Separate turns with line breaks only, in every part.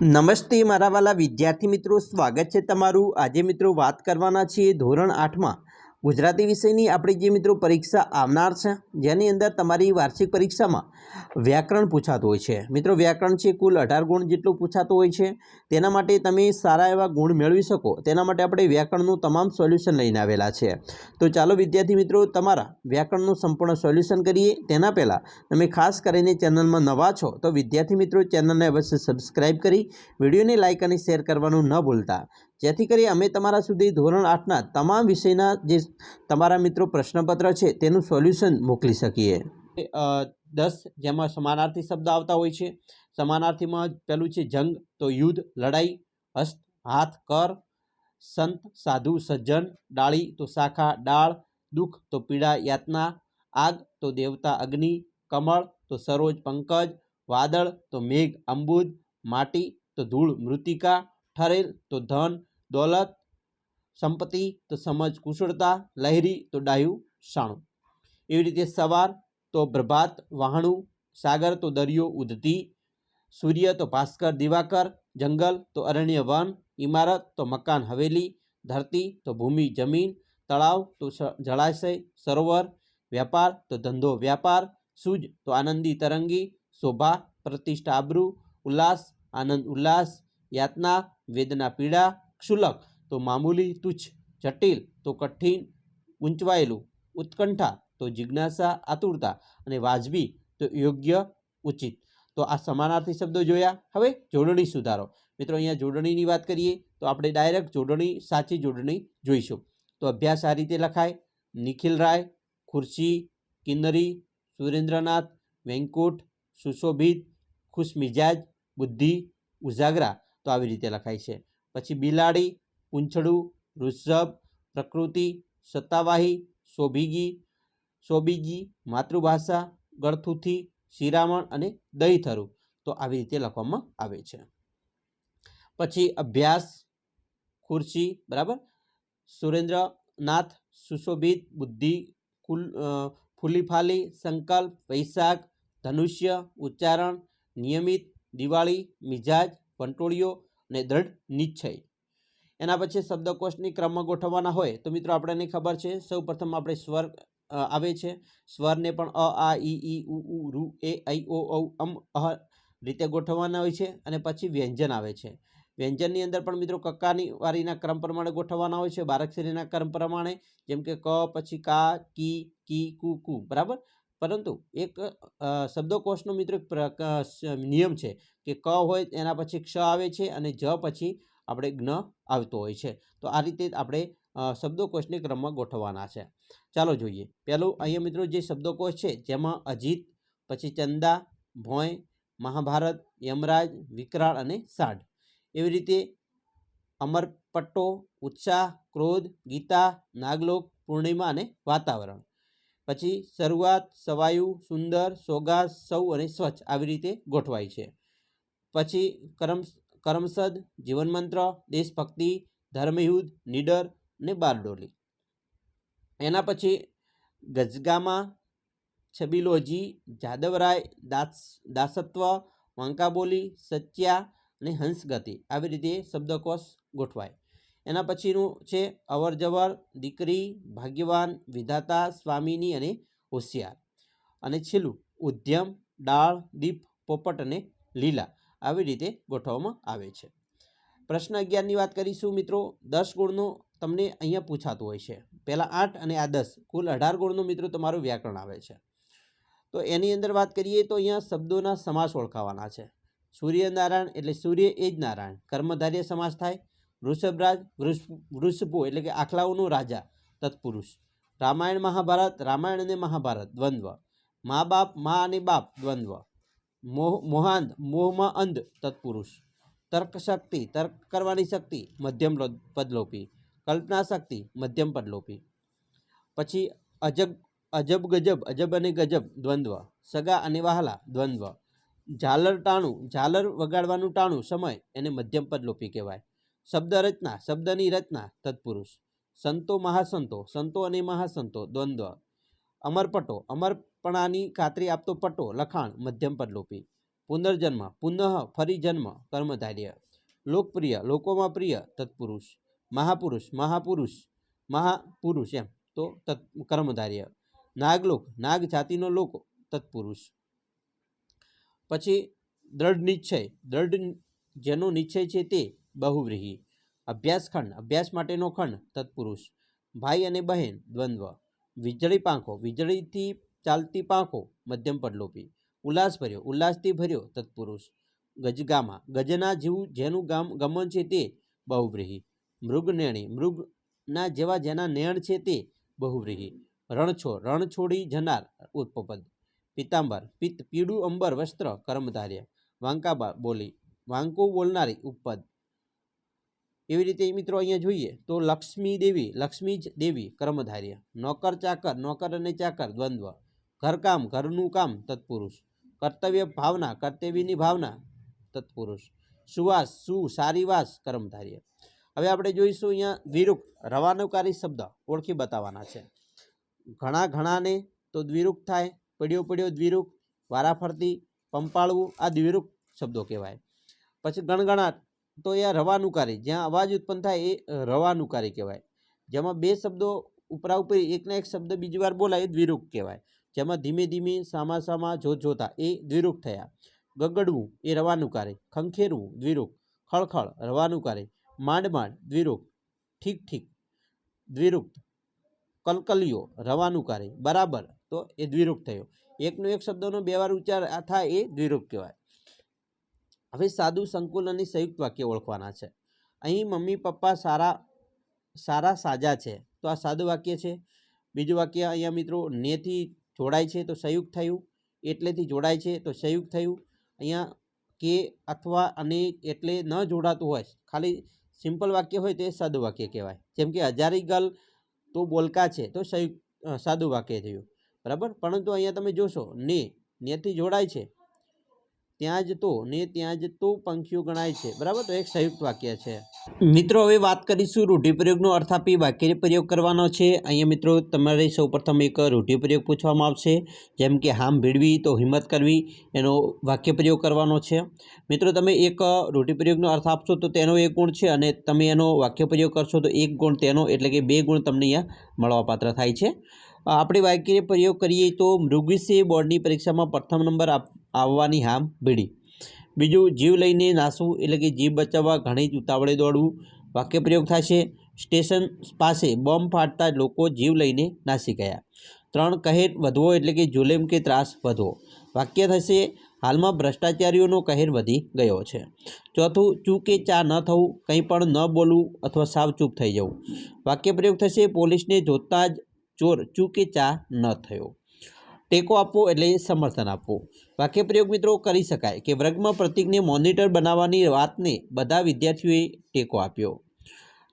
નમસ્તે મારા વાલા વિદ્યાર્થી મિત્રો, સ્વાગત છે તમારું. આજે મિત્રો વાત કરવાના છીએ ધોરણ આઠમાં ગુજરાતી વિષયની આપણી જે મિત્રો પરીક્ષા આવનાર છે, જેની અંદર તમારી વાર્ષિક પરીક્ષામાં વ્યાકરણ પૂછાતું હોય છે. મિત્રો, વ્યાકરણ છે કુલ અઢાર ગુણ જેટલું પૂછાતું હોય છે. તેના માટે તમે સારા એવા ગુણ મેળવી શકો. તેના માટે આપણે વ્યાકરણનું તમામ સોલ્યુશન લઈને આવેલા છે. તો ચાલો, વિદ્યાર્થી મિત્રો, તમારા વ્યાકરણનું સંપૂર્ણ સોલ્યુશન કરીએ. તેના પહેલાં તમે ખાસ કરીને ચેનલમાં નવા છો, તો વિદ્યાર્થી મિત્રો, ચેનલને અવશ્ય સબસ્ક્રાઈબ કરી, વિડીયોને લાઇક અને શેર કરવાનું ન ભૂલતા. જેથી કરી અમે તમારા સુધી ધોરણ આઠના તમામ વિષયના જે તમારા મિત્રો પ્રશ્નપત્ર છે તેનું સોલ્યુશન મોકલી શકીએ. દસ જેમાં સમાનાર્થી શબ્દ આવતા હોય છે. સમાનાર્થીમાં પહેલું છે જંગ, તો યુદ્ધ, લડાઈ, હસ્ત, હાથ, કર, સંત, સાધુ, સજ્જન, ડાળી, તો શાખા, ડાળ, દુઃખ, તો પીડા, યાતના, આગ, તો દેવતા, અગ્નિ, કમળ, તો સરોજ, પંકજ, વાદળ, તો મેઘ અંબુદ માટી, તો ધૂળ, મૃતિકા, ઠરેલ, તો ધન દોલત, સંપત્તિ તો સમજ કુશળતા, લહેરી તો ડાયું શાણું. એવી રીતે સવાર તો પ્રભાત, વહાણું, સાગર તો દરિયો ઉધતી, સૂર્ય તો ભાસ્કર દિવાકર, જંગલ તો અરણ્ય વન ઇમારત તો મકાન હવેલી, ધરતી તો ભૂમિ જમીન, તળાવ તો જળાશય સરોવર, વ્યાપાર તો ધંધો વ્યાપાર, સૂજ તો આનંદી તરંગી, શોભા, પ્રતિષ્ઠા આબરૂ, ઉલ્લાસ, આનંદ ઉલ્લાસ, યાતના, વેદના પીડા ક્ષુલક. તો મામૂલી તુચ્છ, જટિલ, તો કઠિન, ઊંચવાયેલું, ઉત્કંઠા, તો જિજ્ઞાસા, આતુરતા અને વાજબી, તો યોગ્ય, ઉચિત. તો આ સમાનાર્થી શબ્દો જોયા. હવે જોડણી સુધારો. મિત્રો, અહીંયા જોડણીની વાત કરીએ તો આપણે ડાયરેક્ટ જોડણી, સાચી જોડણી જોઈશું. તો અભ્યાસ આ રીતે લખાય. નિખિલ રાય, ખુરશી, કિન્નરી, સુરેન્દ્રનાથ, વેંકુટ, સુશોભિત, ખુશમિજાજ, બુદ્ધિ, ઉજાગરા. તો આવી રીતે લખાય છે. પછી બિલાડી, પૂંછડું વૃષભ પ્રકૃતિ, સત્તાવાહી, શોભીગી શોભીજી માતૃભાષા, ગળથુથી, શિરામણ અને દહીથરું. તો આવી રીતે લખવામાં આવે છે. પછી અભ્યાસ, ખુરશી, બરાબર? સુરેન્દ્રનાથ, સુશોભિત બુદ્ધિ, કુલ ફૂલીફાલી, સંકલ્પ, વૈશાખ, ધનુષ્ય, ઉચ્ચારણ, નિયમિત, દિવાળી, મિજાજ વંટોળિયો અને દ્રઢ નિશ્ચય. એના પછી શબ્દકોશની ક્રમમાં ગોઠવવાના હોય, તો મિત્રો આપણને ખબર છે. સૌ પ્રથમ આપણે સ્વર આવે છે. સ્વરને પણ અ, આ, ઈ ઈ, ઉ ઉ, રૂ, એ ઐ ઓ, ઔ, અમ, અહ રીતે ગોઠવવાના હોય છે અને પછી વ્યંજન આવે છે. વ્યંજનની અંદર પણ મિત્રો કક્કાની વારીના ક્રમ પ્રમાણે ગોઠવવાના હોય છે. બારક્ષરીના ક્રમ પ્રમાણે, જેમ કે ક, પછી કા, કી કી, કુ કુ, બરાબર? પરંતુ એક શબ્દકોશનો મિત્રો એક નિયમ છે કે ક હોય એના પછી ક્ષ આવે છે અને જ પછી આપણે જ્ઞ આવતો હોય છે. તો આ રીતે આપણે શબ્દકોશને ક્રમમાં ગોઠવવાના છે. ચાલો જોઈએ. પહેલું અહીંયા મિત્રો જે શબ્દકોશ છે જેમાં અજીત, પછી ચંદા, ભોંય, મહાભારત, યમરાજ, વિકરાળ અને સાઢ. એવી રીતે અમરપટ્ટો, ઉત્સાહ, ક્રોધ, ગીતા, નાગલોક, પૂર્ણિમા અને વાતાવરણ. પછી શરૂઆત સવાયુ, સુંદર સોગા સૌ અને સ્વચ્છ આવી રીતે ગોઠવાય છે. પછી કરમ, કરમસદ, જીવનમંત્ર, દેશભક્તિ, ધર્મયુદ્ધ, નીડર અને બારડોલી. એના પછી ગજગામા, છબીલોજી, જાદવરાય, દાસ, દાસત્વ, વાંકાબોલી સચ્યા અને હંસગતિ આવી રીતે શબ્દકોશ ગોઠવાય. એના પછીનું છે અવર જવર, દીકરી, ભાગ્યવાન, વિધાતા, સ્વામીની અને હોશિયાર. અને છેલ્લું, ઉદ્યમ, ડાળ, દીપ, પોપટ અને લીલા આવી રીતે ગોઠવવામાં આવે છે. પ્રશ્ન અગિયારની વાત કરીશું મિત્રો. દસ ગુણનો તમને અહીંયા પૂછાતું હોય છે. પહેલાં આઠ અને આ દસ. કુલ અઢાર ગુણનું મિત્રો તમારું વ્યાકરણ આવે છે. તો એની અંદર વાત કરીએ તો અહીંયા શબ્દોના સમાસ ઓળખાવાના છે. સૂર્યનારાયણ એટલે સૂર્ય એ જ નારાયણ. કર્મધાર્ય સમાસ થાય. વૃષભરાજ વૃષ વૃષભો એટલે કે આખલાઓનો રાજા, તત્પુરુષ. રામાયણ મહાભારત, રામાયણ અને મહાભારત, દ્વંદ્વ. મા બાપ, મા અને બાપ, દ્વંદ્વ. મોહ, મોહાંધ, મોહમાં અંધ, તત્પુરુષ. તર્ક શક્તિ, તર્ક કરવાની શક્તિ, મધ્યમ પદલોપી. કલ્પના શક્તિ, મધ્યમ પદલોપી. પછી અજબ અજબ ગજબ, અજબ અને ગજબ, દ્વંદ્વ. સગા અને વહાલા, દ્વંદ્વ. ઝાલર ટાણું, ઝાલર વગાડવાનું ટાણું, સમય, એને મધ્યમ પદલોપી કહેવાય. શબ્દ રચના, શબ્દની રચના, તત્પુરુષ. સંતો મહાસંતો, સંતો અને મહાસંતો, દ્વંદ્વ. અમરપટો, અમરપણાની ખાતરી આપતો પટ્ટો લખાણ, મધ્યમ પદલોપી પુનર્જન્મ, પુનઃ, ફરી જન્મ, કર્મધાર્ય. લોકપ્રિય, લોકોમાં પ્રિય, તત્પુરુષ. મહાપુરુષ મહાપુરુષ મહાપુરુષ એમ, તો તત્, કર્મધાર્ય. નાગલોક, નાગ જાતિનો લોક, તત્પુરુષ. પછી દ્રઢ નિશ્ચય, દ્રઢ જેનો નિશ્ચય છે તે બહુવ્રીહી. અભ્યાસખંડ. અભ્યાસ માટેનો ખંડ. તત્પુરુષ. ભાઈ અને બહેન. દ્વંદ્વ. વીજળી પાંખો. વીજળીથી ચાલતી પાંખો. મધ્યમ પડલોપી ઉલ્લાસ ભર્યો. ઉલ્લાસથી ભર્યો. તત્પુરુષ. ગજગામા. ગજના જેવું, જેનું ગામ, ગમન છે તે બહુવ્રીહી. મૃગનેણી મૃગના જેવા જેના નેણ છે તે બહુવ્રીહી. રણછોડ. રણ છોડી જનાર ઉત્પપદ. પિતાંબર. પિત્ત. પીળું અંબર. વસ્ત્ર. કર્મધાર્ય. વાંકાબા બોલી. વાંકો બોલનારી ઉપપદ. એવી રીતે મિત્રો અહીંયા જોઈએ તો લક્ષ્મી દેવી, લક્ષ્મી જ દેવી કર્મધાર્ય. નોકર, ચાકર, નોકર અને ચાકર, દ્વંદ્વ. ઘરકામ, ઘરનું કામ, તત્પુરુષ. કર્તવ્ય, ભાવના, કર્તવ્યની ભાવના, તત્પુરુષ. સુવાસ, સુ સારી વાસ કર્મધાર્ય. હવે આપણે જોઈશું અહીંયા દ્વિરૂપ રવાનુકારી શબ્દ ઓળખી બતાવવાના છે. ઘણા ઘણાને તો દ્વિરૂપ થાય, પડ્યો પડ્યો દ્વિરૂપ વારાફરતી, પંપાળવું, આ દ્વિરૂપ શબ્દો કહેવાય. પછી ગણગણાટ તો એ રવાનુકારી જ્યાં અવાજ ઉત્પન્ન થાય એ રવાનુકારી કહેવાય. જેમાં બે શબ્દો ઉપરા ઉપરી, એકના એક શબ્દ બીજી વાર બોલાય એ દ્વિરૂપ કહેવાય. જેમાં ધીમે ધીમે, સામા સામા જોત જોતા એ દ્વિરૂપ થયા. ગગડવું એ રવાનુકારી ખંખેરવું દ્વિરૂપ. ખળખળ રવાનુકારી માંડ માંડ દ્વિરૂપ. ઠીક ઠીક દ્વિરૂપ. કલકલિયો રવાનુકારી બરાબર. તો એ દ્વિરૂપ થયો. એકનો એક શબ્દનો બે વાર ઉચ્ચાર થાય એ દ્વિરૂપ કહેવાય. હવે સાદું સંકુલ અને સંયુક્ત વાક્ય ઓળખવાના છે. અહીં મમ્મી પપ્પા સારા સારા સાજા છે. તો આ સાદું વાક્ય છે. બીજું વાક્ય અહીંયા મિત્રો, નેથી જોડાય છે તો સંયુક્ત થયું. એટલેથી જોડાય છે તો સંયુક્ત થયું. અહીંયા કે અથવા અને એટલે ન જોડાતું હોય, ખાલી સિમ્પલ વાક્ય હોય તો સાદું વાક્ય કહેવાય. જેમ કે, હજારી ગલ તો બોલકા છે તો સંયુક્ત સાદું વાક્ય થયું. બરાબર? પરંતુ અહીંયા તમે જોશો, ને, નેથી જોડાય છે ત્યાં જ તો ને ત્યાં જ તો પંખીઓ ગણાય છે. બરાબર? તો એક સંયુક્ત વાક્ય છે. મિત્રો, હવે વાત કરીશું રૂઢિપ્રયોગનો અર્થ આપી વાક્ય પ્રયોગ કરવાનો છે. અહીંયા મિત્રો, તમારે સૌપ્રથમ એક રૂઢિપ્રયોગ પૂછવામાં આવશે. જેમ કે, હામ ભીડવી તો હિંમત કરવી એનો વાક્ય પ્રયોગ કરવાનો છે. મિત્રો, તમે એક રૂઢિપ્રયોગનો અર્થ આપશો તો તેનો એક ગુણ છે અને તમે એનો વાક્ય પ્રયોગ કરશો તો એક ગુણ તેનો, એટલે કે બે ગુણ તમને અહીંયા મળવાપાત્ર થાય છે. આપણે વાક્ય પ્રયોગ કરીએ તો મૃગવિશે બોર્ડની પરીક્ષામાં પ્રથમ નંબર આપ આવવાની હામ ભીડી બીજું, જીવ લઈને નાસવું એટલે કે જીવ બચાવવા ઘણી જ ઉતાવળે દોડવું વાક્ય પ્રયોગ થશે. સ્ટેશન પાસે બોમ્બ ફાટતા લોકો જીવ લઈને નાસી ગયા. ત્રણ કહેર વધવો એટલે કે જુલેમ કે ત્રાસ વધવો. વાક્ય થશે, હાલમાં ભ્રષ્ટાચારીઓનો કહેર વધી ગયો છે. ચોથું ચૂ કે ચા ન થવું, કંઈ પણ ન બોલવું અથવા સાવ ચૂપ થઈ જવું. વાક્ય પ્રયોગ થશે, પોલીસને જોતા જ ચોર ચૂ કે ચા ન થયો. ટેકો આપવો એટલે સમર્થન આપવું. વાક્ય પ્રયોગ મિત્રો કરી શકાય કે વર્ગમાં પ્રતિકને મોનિટર બનાવવાની વાતને બધા વિદ્યાર્થીઓએ ટેકો આપ્યો.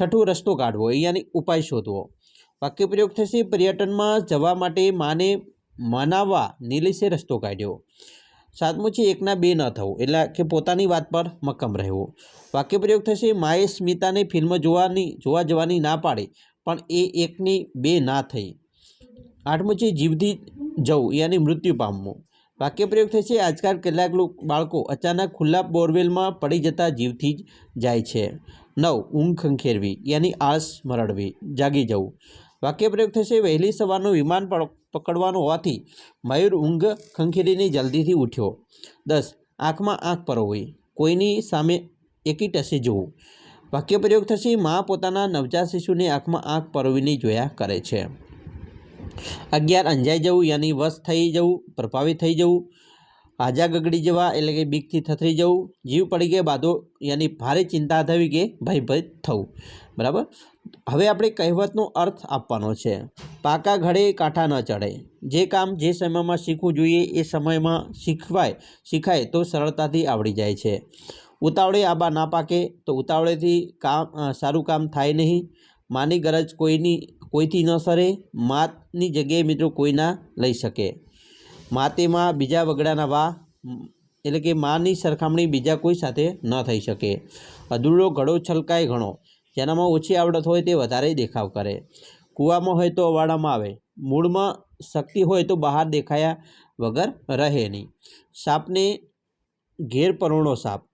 છઠ્ઠું, રસ્તો કાઢવો. અહીંયાની ઉપાય શોધવો. વાક્ય પ્રયોગ થશે પર્યટનમાં જવા માટે માને મનાવવા નિલેશે રસ્તો કાઢ્યો. સાતમું છે, એકના બે ન થવું, એટલે કે પોતાની વાત પર મક્કમ રહેવું. વાક્ય પ્રયોગ થશે માએ સ્મિતાને ફિલ્મ જોવાની, જોવા જવાની ના પાડી, પણ એ એકની બે ના થઈ. આઠમું છે જીવથી જવું, યાની મૃત્યુ પામવું. વાક્ય પ્રયોગ થશે આજકાલ કેટલાક લોક, બાળકો અચાનક ખુલ્લા બોરવેલમાં પડી જતા જીવથી જ જાય છે. નવ, ઊંઘ ખંખેરવી, યાની આળસ મરડવી, જાગી જવું. વાક્ય પ્રયોગ થશે વહેલી સવારનું વિમાન પકડવાનું હોવાથી મયુર ઊંઘ ખંખેરીને જલ્દીથી ઉઠ્યો. દસ, આંખમાં આંખ પરોવી, કોઈની સામે એકી ટસે જોવું. વાક્ય પ્રયોગ થશે મા પોતાના નવજાત શિશુને આંખમાં આંખ પરોવીને જોયા કરે છે. અગિયાર અંજાઈ જવું, યાની વશ થઈ જવું, પ્રભાવિત થઈ જવું હાજા ગગડી જવા એટલે કે બીકથી થથરી જવું, જીવ પડી ગયા બાદો યાની ભારે ચિંતા થવી કે ભયભીત થવું. બરાબર? હવે આપણે કહેવતનો અર્થ આપવાનો છે, પાકા ઘડે કાંઠા ન ચડે જે કામ જે સમયમાં શીખવું જોઈએ એ સમયમાં શીખવાય, શીખાય તો સરળતાથી આવડી જાય છે. ઉતાવળે આબા ના પાકે તો ઉતાવળેથી કામ સારું કામ થાય નહીં. માની ગરજ કોઈની, કોઈથી ન સરે, માતની જગ્યાએ મિત્રો કોઈના લઈ શકે. માતેમાં બીજા વગડાના વા, એટલે કે માની સરખામણી બીજા કોઈ સાથે ન થઈ શકે. અધૂરો ઘડો છલકાય ઘણો. જેનામાં ઓછી આવડત હોય તે વધારે દેખાવ કરે. કૂવામાં હોય તો અવાડામાં આવે. મૂળમાં શક્તિ હોય તો બહાર દેખાયા વગર રહે નહીં. સાપને ઘેરપરુણો સાપ.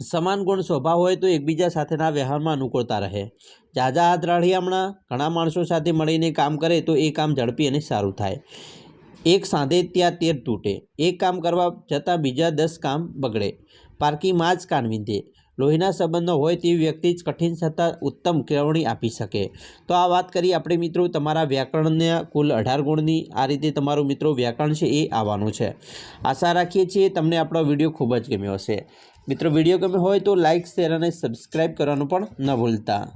સમાન ગુણ સ્વભાવ હોય તો એકબીજા સાથેના વ્યવહારમાં અનુકૂળતા રહે. જાજા હાથ રાઢિયામણા, ઘણા માણસો સાથે મળીને કામ કરે તો એ કામ ઝડપી અને સારું થાય. એક સાંધે ત્યાં તેર તૂટે. એક કામ કરવા જતાં બીજા દસ કામ બગડે. પારકીમાં જ કાન વિંધે. લોહીના સંબંધો હોય તેવી વ્યક્તિ જ કઠિન છતાં ઉત્તમ કેળવણી આપી શકે. તો આ વાત કરી આપણે મિત્રો તમારા વ્યાકરણના કુલ અઢાર ગુણની. આ રીતે તમારું મિત્રો વ્યાકરણ છે એ આવવાનું છે. આશા રાખીએ છીએ તમને આપણો વીડિયો ખૂબ જ ગમ્યો હશે. મિત્રો વીડિયો ગમ્યો હોય તો લાઇક શેર અને સબસ્ક્રાઈબ કરવાનું પણ ન ભૂલતા.